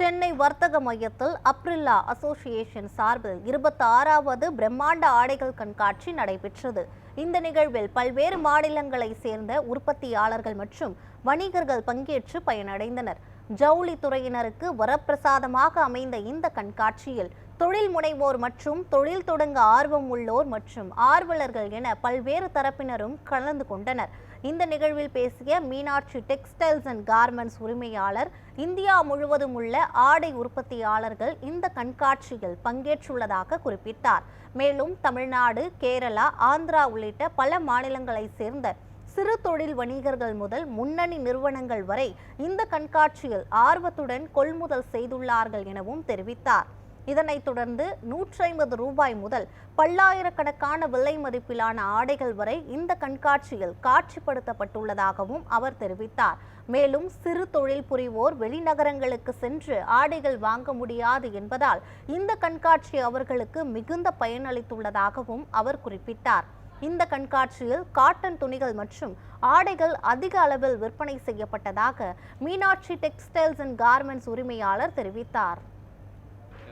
சென்னை வர்த்தக மையத்தில் அப்ரில்லா அசோசியேஷன் சார்பில் இருபத்தி ஆறாவது பிரம்மாண்ட ஆடைகள் கண்காட்சி நடைபெற்றது. இந்த நிகழ்வில் பல்வேறு மாநிலங்களைச் சேர்ந்த உற்பத்தியாளர்கள் மற்றும் வணிகர்கள் பங்கேற்று பயனடைந்தனர். ஜவுளி துறையினருக்கு வரப்பிரசாதமாக அமைந்த இந்த கண்காட்சியில் தொழில் முனைவோர் மற்றும் தொழில் தொடங்க ஆர்வம் உள்ளோர் மற்றும் ஆர்வலர்கள் என பல்வேறு தரப்பினரும் கலந்து கொண்டனர். இந்த நிகழ்வில் பேசிய மீனாட்சி டெக்ஸ்டைல்ஸ் அண்ட் கார்மெண்ட்ஸ் உரிமையாளர் இந்தியா முழுவதும் உள்ள ஆடை உற்பத்தியாளர்கள் இந்த கண்காட்சியில் பங்கேற்றுள்ளதாக குறிப்பிட்டார். மேலும் தமிழ்நாடு கேரளா ஆந்திரா உள்ளிட்ட பல மாநிலங்களைச் சேர்ந்த சிறு தொழில் வணிகர்கள் முதல் முன்னணி நிறுவனங்கள் வரை இந்த கண்காட்சியில் ஆர்வத்துடன் கொள்முதல் செய்துள்ளார்கள் எனவும் தெரிவித்தார். இதனைத் தொடர்ந்து நூற்றி ஐம்பது ரூபாய் முதல் பல்லாயிரக்கணக்கான விலை மதிப்பிலான ஆடைகள் வரை இந்த கண்காட்சியில் காட்சிப்படுத்தப்பட்டுள்ளதாகவும் அவர் தெரிவித்தார். மேலும் சிறு தொழில் புரிவோர் வெளிநகரங்களுக்கு சென்று ஆடைகள் வாங்க முடியாது என்பதால் இந்த கண்காட்சி அவர்களுக்கு மிகுந்த பயனளித்துள்ளதாகவும் அவர் குறிப்பிட்டார். இந்த கண்காட்சியில் காட்டன் துணிகள் மற்றும் ஆடைகள் அதிக அளவில் விற்பனை செய்யப்பட்டதாக மீனாட்சி டெக்ஸ்டைல்ஸ் அண்ட் கார்மெண்ட்ஸ் உரிமையாளர் தெரிவித்தார்.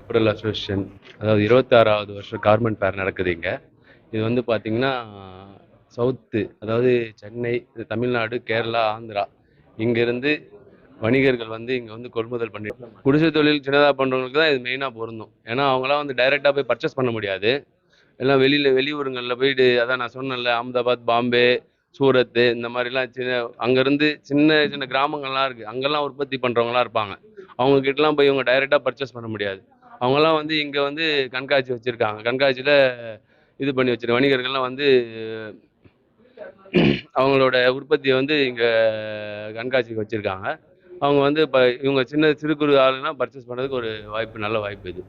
ஏப்ரல் அசோசியேஷன் அதாவது இருபத்தாறாவது வருஷம் கார்மெண்ட் ஃபேர் நடக்குது இங்கே. இது வந்து பார்த்திங்கன்னா சவுத்து அதாவது சென்னை இது தமிழ்நாடு கேரளா ஆந்திரா. இங்கேருந்து வணிகர்கள் வந்து இங்கே வந்து கொள்முதல் பண்ணி குடிசை தொழில் சின்னதாக பண்ணுறவங்களுக்கு தான் இது மெயினாக பொருந்தும். ஏன்னா அவங்களாம் வந்து டைரெக்டாக போய் பர்ச்சேஸ் பண்ண முடியாது. எல்லாம் வெளியில் வெளியூருங்களில் போயிட்டு அதான் நான் சொன்னேன்ல அகமதாபாத் பாம்பே சூரத்து இந்த மாதிரிலாம் சின்ன அங்கேருந்து சின்ன சின்ன கிராமங்கள்லாம் இருக்குது அங்கெல்லாம் உற்பத்தி பண்ணுறவங்களாம் இருப்பாங்க. அவங்க கிட்டலாம் போய் இவங்க டைரெக்டாக பர்ச்சேஸ் பண்ண முடியாது. அவங்கெல்லாம் வந்து இங்கே வந்து கண்காட்சி வச்சுருக்காங்க. கண்காட்சியில் இது பண்ணி வச்சிரு வணிகர்கள்லாம் வந்து அவங்களோட உற்பத்தியை வந்து இங்கே கண்காட்சிக்கு வச்சுருக்காங்க. அவங்க வந்து இப்போ இவங்க சின்ன சிறு குறு ஆளுனா பர்ச்சேஸ் பண்ணுறதுக்கு ஒரு வாய்ப்பு நல்ல வாய்ப்பு இது.